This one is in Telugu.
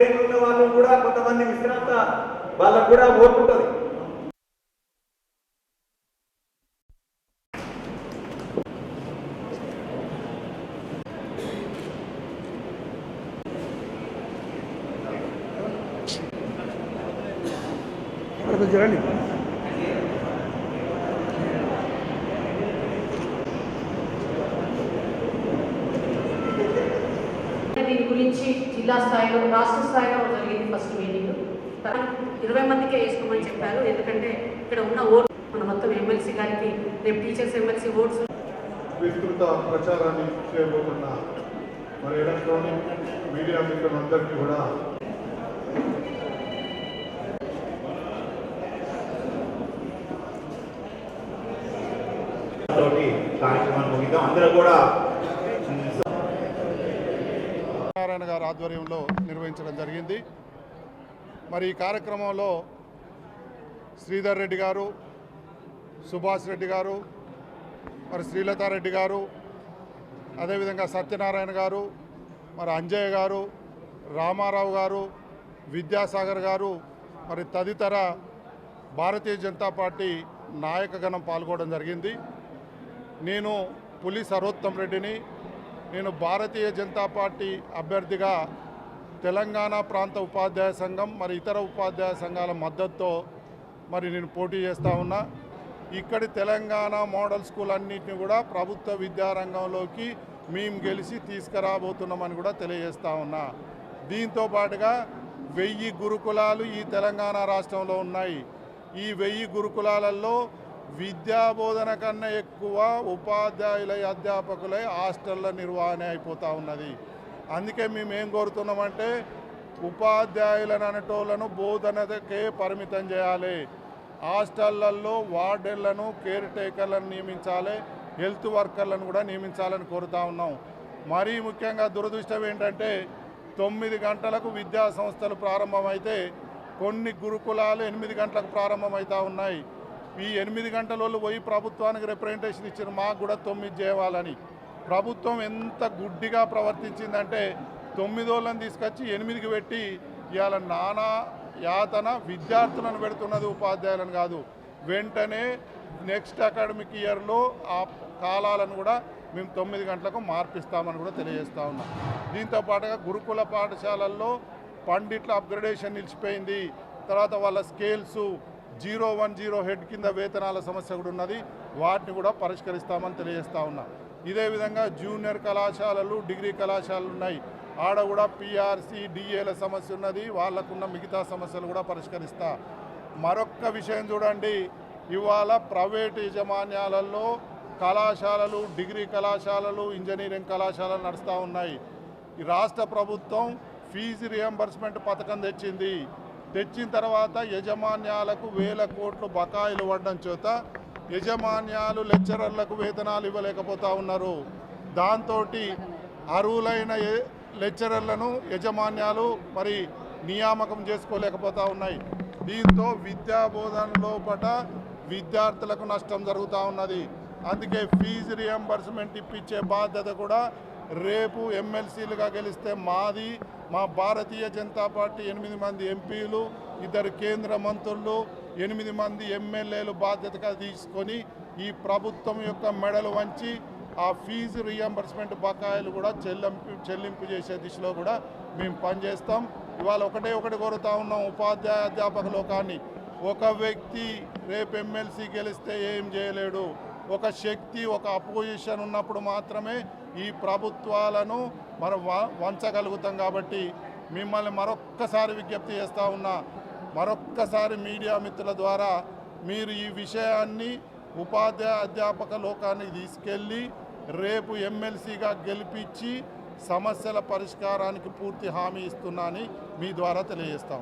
ఉన్న వాళ్ళు కూడా కొంతమంది విశ్రాంత వాళ్ళకు కూడా ఓర్పుంటుంది చూడండి దీని గురించి జిల్లా స్థాయిలో రాష్ట్ర స్థాయిలో జరిగింది ఫస్ట్ మీటింగ్ ఇరవై మందికే వేసుకోమని చెప్పారు. ఎందుకంటే ఇక్కడ ఉన్న ఓట్ మన మొత్తం ఎమ్మెల్సీ గారికి రేపు టీచర్స్ ఎమ్మెల్సీ ఓట్స్. విస్తృత ప్రచారాన్ని చేయబోతున్న మరి ఎలక్ట్రానిక్ మీడియా మిత్రులందరికీ కూడా తోటి కార్యక్రమాన్ని ముగిద్దాం. అందరూ కూడా నారాయణ గారి ఆధ్వర్యంలో నిర్వహించడం జరిగింది. మరి ఈ కార్యక్రమంలో శ్రీధర్ రెడ్డి గారు సుభాష్ రెడ్డి గారు మరి శ్రీలతారెడ్డి గారు అదేవిధంగా సత్యనారాయణ గారు మరి అంజయ్య గారు రామారావు గారు విద్యాసాగర్ గారు మరి తదితర భారతీయ జనతా పార్టీ నాయకగణం పాల్గొనడం జరిగింది. నేను పులి సర్వోత్తం రెడ్డిని నేను భారతీయ జనతా పార్టీ అభ్యర్థిగా తెలంగాణ ప్రాంత ఉపాధ్యాయ సంఘం మరి ఇతర ఉపాధ్యాయ సంఘాల మద్దతుతో మరి నేను పోటీ చేస్తూ ఉన్నా. ఇక్కడి తెలంగాణ మోడల్ స్కూల్ అన్నిటిని కూడా ప్రభుత్వ విద్యారంగంలోకి మేము గెలిచి తీసుకురాబోతున్నామని కూడా తెలియజేస్తూ ఉన్నా. దీంతో పాటుగా వెయ్యి గురుకులాలు ఈ తెలంగాణ రాష్ట్రంలో ఉన్నాయి. ఈ వెయ్యి గురుకులాలలో విద్యా బోధన కన్నా ఎక్కువ ఉపాధ్యాయులై అధ్యాపకులై హాస్టళ్ళ నిర్వహణ అయిపోతూ ఉన్నది. అందుకే మేము ఏం కోరుతున్నామంటే ఉపాధ్యాయులను అనేటోళ్ళను బోధనకే పరిమితం చేయాలి. హాస్టళ్ళలో వార్డెన్లను కేర్ టేకర్లను నియమించాలి. హెల్త్ వర్కర్లను కూడా నియమించాలని కోరుతా ఉన్నాం. మరీ ముఖ్యంగా దురదృష్టం ఏంటంటే తొమ్మిది గంటలకు విద్యా సంస్థలు ప్రారంభమైతే కొన్ని గురుకులాలు ఎనిమిది గంటలకు ప్రారంభమవుతూ ఉన్నాయి. ఈ ఎనిమిది గంటలలో పోయి ప్రభుత్వానికి రిప్రజెంటేషన్ ఇచ్చిన మాకు కూడా తొమ్మిది చేయాలని. ప్రభుత్వం ఎంత గుడ్డిగా ప్రవర్తించిందంటే తొమ్మిదోళ్ళని తీసుకొచ్చి ఎనిమిదికి పెట్టి ఇవాళ నానా యాతన విద్యార్థులను పెడుతున్నది ఉపాధ్యాయులను కాదు. వెంటనే నెక్స్ట్ అకాడమిక్ ఇయర్లో ఆ కాలాలను కూడా మేము తొమ్మిది గంటలకు మార్పిస్తామని కూడా తెలియజేస్తూ ఉన్నాం. దీంతో పాటుగా గురుకుల పాఠశాలల్లో పండిట్ల అప్గ్రేడేషన్ నిలిచిపోయింది. తర్వాత వాళ్ళ scales zero one zero head కింద వేతనాల సమస్య కూడా ఉన్నది. వాటిని కూడా పరిష్కరిస్తామని తెలియజేస్తా ఉన్నా. ఇదే విధంగా జూనియర్ కళాశాలలు డిగ్రీ కళాశాలలు ఉన్నాయి. ఆడ కూడా పీఆర్సీ డిఏల సమస్య ఉన్నది. వాళ్ళకున్న మిగతా సమస్యలు కూడా పరిష్కరిస్తా. మరొక్క విషయం చూడండి. ఇవాళ ప్రైవేట్ యజమాన్యాలలో కళాశాలలు డిగ్రీ కళాశాలలు ఇంజనీరింగ్ కళాశాలలు నడుస్తూ ఉన్నాయి. ఈ రాష్ట్ర ప్రభుత్వం ఫీజు రియంబర్స్మెంట్ పథకం తెచ్చింది. తెచ్చిన తర్వాత యజమాన్యాలకు వేల కోట్లు బకాయిలు పడడం చేత యజమాన్యాలు లెక్చరర్లకు వేతనాలు ఇవ్వలేకపోతా ఉన్నారు. దాంతో అర్హులైన లెక్చరర్లను యజమాన్యాలు మరి నియామకం చేసుకోలేకపోతా ఉన్నాయి. దీంతో విద్యా బోధన పట విద్యార్థులకు నష్టం జరుగుతూ ఉన్నది. అందుకే ఫీజు రియంబర్స్మెంట్ ఇప్పించే బాధ్యత కూడా రేపు ఎమ్మెల్సీలుగా గెలిస్తే మాది మా భారతీయ జనతా పార్టీ ఎనిమిది మంది ఎంపీలు ఇద్దరు కేంద్ర మంత్రులు ఎనిమిది మంది ఎమ్మెల్యేలు బాధ్యతగా తీసుకొని ఈ ప్రభుత్వం యొక్క మెడలు వంచి ఆ ఫీజు రియంబర్స్మెంట్ బకాయిలు కూడా చెల్లింపు చెల్లింపు చేసే దిశలో కూడా మేము పనిచేస్తాం. ఇవాళ ఒకటే ఒకటి కోరుతా ఉన్నాం ఉపాధ్యాయ అధ్యాపక లోకాన్ని. ఒక వ్యక్తి రేపు ఎమ్మెల్సీ గెలిస్తే ఏం చేయలేడు. ఒక శక్తి ఒక అపోజిషన్ ఉన్నప్పుడు మాత్రమే ఈ ప్రభుత్వాలను మనం వంచగలుగుతాం కాబట్టి మిమ్మల్ని మరొక్కసారి విజ్ఞప్తి చేస్తూ ఉన్నా మరొక్కసారి మీడియా మిత్రుల ద్వారా మీరు ఈ విషయాన్ని ఉపాధ్యాయ అధ్యాపక లోకానికి తీసుకెళ్ళి రేపు ఎమ్మెల్సీగా గెలిపించి సమస్యల పరిష్కారానికి పూర్తి హామీ ఇస్తున్నానని మీ ద్వారా తెలియజేస్తా